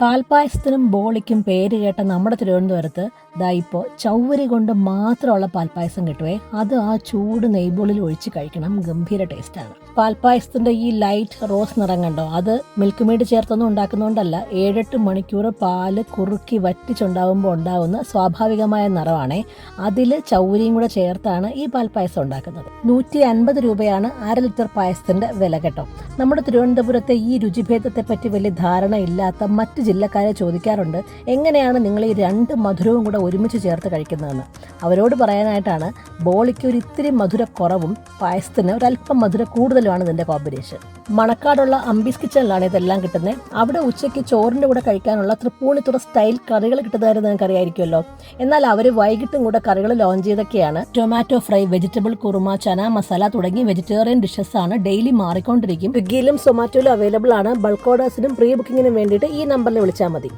പാൽപ്പായസത്തിനും ബോളിക്കും പേര് കേട്ട നമ്മുടെ തിരുവനന്തപുരത്ത് ദാ ഇപ്പോൾ ചൗവരി കൊണ്ട് മാത്രമുള്ള പാൽപ്പായസം കിട്ടുവേ. അത് ആ ചൂട് നെയ്ബോളിൽ ഒഴിച്ച് കഴിക്കണം. ഗംഭീര ടേസ്റ്റാണ്. പാൽപ്പായസത്തിന്റെ ഈ ലൈറ്റ് റോസ് നിറം കണ്ടോ? അത് മിൽക്ക് മെയ്ഡ് ചേർത്തൊന്നും ഉണ്ടാക്കുന്നതുകൊണ്ടല്ല ഏഴെട്ട് മണിക്കൂർ പാൽ കുറുക്കി വറ്റിച്ചുണ്ടാകുമ്പോൾ ഉണ്ടാകുന്ന സ്വാഭാവികമായ നിറമാണേ അതിൽ ചൗവരിയും കൂടെ ചേർത്താണ് ഈ പാൽപ്പായസം ഉണ്ടാക്കുന്നത്. നൂറ്റി അൻപത് രൂപയാണ് അര ലിറ്റർ പായസത്തിന്റെ വില കേട്ടോ. നമ്മുടെ തിരുവനന്തപുരത്തെ ഈ രുചിഭേദത്തെപ്പറ്റി വലിയ ധാരണ ഇല്ലാത്ത മറ്റ് ജില്ലക്കാരെ ചോദിക്കാറുണ്ട് എങ്ങനെയാണ് നിങ്ങൾ ഈ രണ്ട് മധുരവും കൂടെ ഒരുമിച്ച് ചേർത്ത് കഴിക്കുന്നതെന്ന്? അവരോട് പറയാനായിട്ടാണ് ബോളിക്ക് ഒരു ഇത്തിരി മധുര കുറവും പായസത്തിന് ഒരല്പം മധുര കൂടുതലുമാണ് ഇതിന്റെ കോമ്പിനേഷൻ. മണക്കാടുള്ള അംബീസ് കിച്ചണിലാണ് ഇതെല്ലാം കിട്ടുന്നത് അവിടെ ഉച്ചയ്ക്ക് ചോറിന്റെ കൂടെ കഴിക്കാനുള്ള തൃപ്പൂണിത്തുറ സ്റ്റൈൽ കറികൾ കിട്ടുന്നതായിരുന്നു നിങ്ങൾക്ക് അറിയായിരിക്കുമല്ലോ എന്നാൽ അവർ വൈകിട്ടും കൂടെ കറികൾ launch ചെയ്തൊക്കെയാണ്. Tomato fry vegetable kurma chana masala തുടങ്ങി വെജിറ്റേറിയൻ ഡിഷസ് ആണ് ഡെയിലി മാറിക്കൊണ്ടിരിക്കും. സ്വിഗ്ഗിയിലും സൊമാറ്റോയിലും അവൈലബിൾ ആണ്. ബൾക്ക് ഓർഡേഴ്സിനും പ്രീ ബുക്കിങ്ങിനും വേണ്ടിയിട്ട് ഈ നമ്പറിൽ വിളിച്ചാൽ മതി